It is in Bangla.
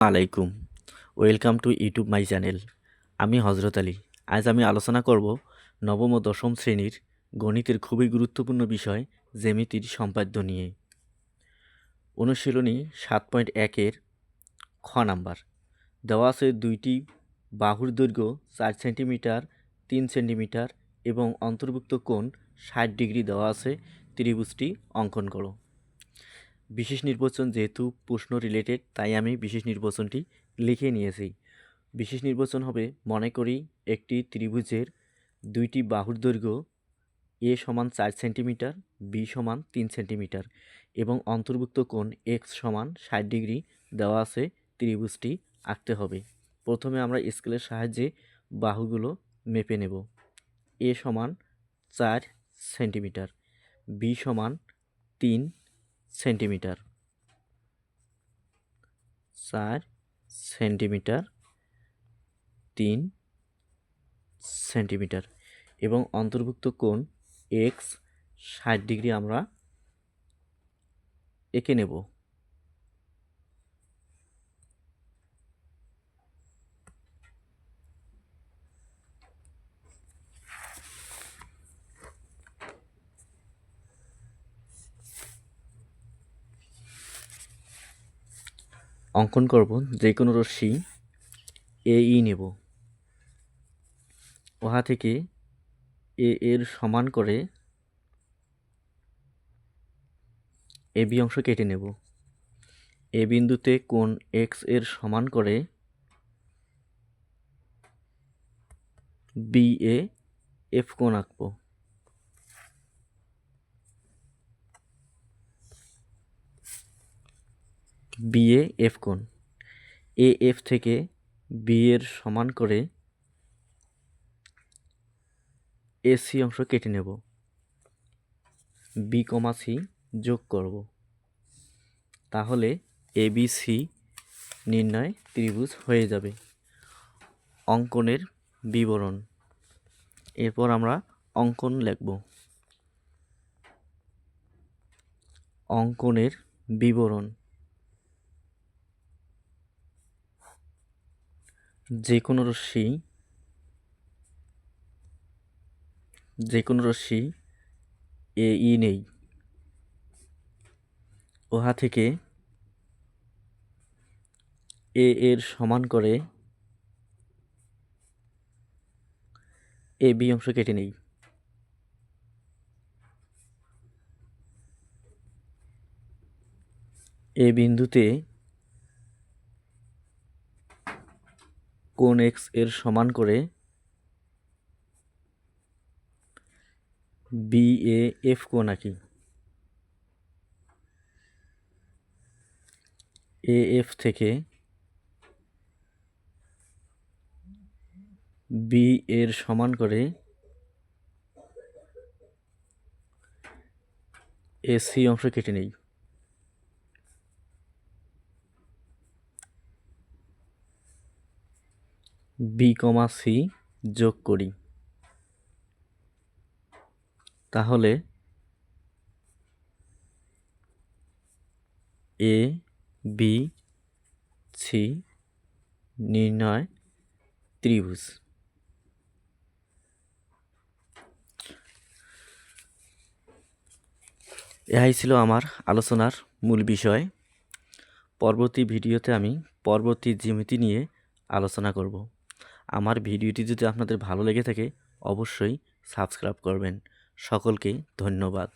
আলাইকুম। Welcome to YouTube my channel. আমি হজরত আলী। আজ আমি আলোচনা করব নবম ও দশম শ্রেণির গণিতের খুবই গুরুত্বপূর্ণ বিষয়, জ্যামিতির সম্পাদ্য নিয়ে। অনুশীলনী সাত পয়েন্ট একের খ নাম্বার। দেওয়া আছে দুইটি বাহুর দৈর্ঘ্য চার সেন্টিমিটার, তিন সেন্টিমিটার এবং অন্তর্ভুক্ত কোণ ষাট ডিগ্রি দেওয়া আছে ত্রিভুজটি অঙ্কন করো। বিশেষ নির্বাচন যেহেতু প্রশ্ন রিলেটেড তাই আমি বিশেষ নির্বাচনটি লিখে নিয়েছি। বিশেষ নির্বাচন হবে, মনে করি, একটি ত্রিভুজের দুইটি বাহুর দৈর্ঘ্য এ সমান চার সেন্টিমিটার বি সমান তিন সেন্টিমিটার এবং অন্তর্ভুক্ত কোণ এক্স সমান ষাট ডিগ্রি দেওয়া আছে, ত্রিভুজটি আঁকতে হবে। প্রথমে আমরা স্কেলের সাহায্যে বাহুগুলো মেপে নেব। এ সমান চার সেন্টিমিটার বি সমান তিন সেন্টিমিটার। চার সেন্টিমিটার তিন সেন্টিমিটার এবং অন্তর্ভুক্ত কোণ এক্স ষাট ডিগ্রি আমরা এঁকে নেব। অঙ্কন করব, যে কোনো রশ্মি এ ই নেব। উহা থেকে এ এর সমান করে এ বি অংশ কেটে নেব। এ বিন্দুতে কোন এক্সের সমান করে বি এ এফ কোণ আঁকবো। বি এ এফ কোণ। এ এফ থেকে বি এর সমান করে এসি অংশ কেটে নেব। বি কমা সি যোগ করব। তাহলে এ বি সি নির্ণয় ত্রিভুজ হয়ে যাবে অঙ্কনের বিবরণ। এরপর আমরা অঙ্কন লিখব। অঙ্কনের বিবরণ। যে কোনো রশ্মি যে কোনো রশ্মি এ ই নেই। উহা থেকে এ এর সমান করে এ বি অংশ কেটে নেই। এ বিন্দুতে কোণ এক্সের সমান করে বি এ এফ কোণ আঁকি এ এফ থেকে বি এর সমান করে এসি অংশ কেটে নেই। বি কমা সি যোগ করি। তাহলে এ, বি, সি নির্ণয় ত্রিভুজ। এহাই ছিল আমার আলোচনার মূল বিষয়। পরবর্তী ভিডিওতে আমি পরবর্তী জ্যামিতি নিয়ে আলোচনা করব। আমার ভিডিওটি যদি আপনাদের ভালো লেগে থাকে অবশ্যই সাবস্ক্রাইব করবেন। সকলকে ধন্যবাদ।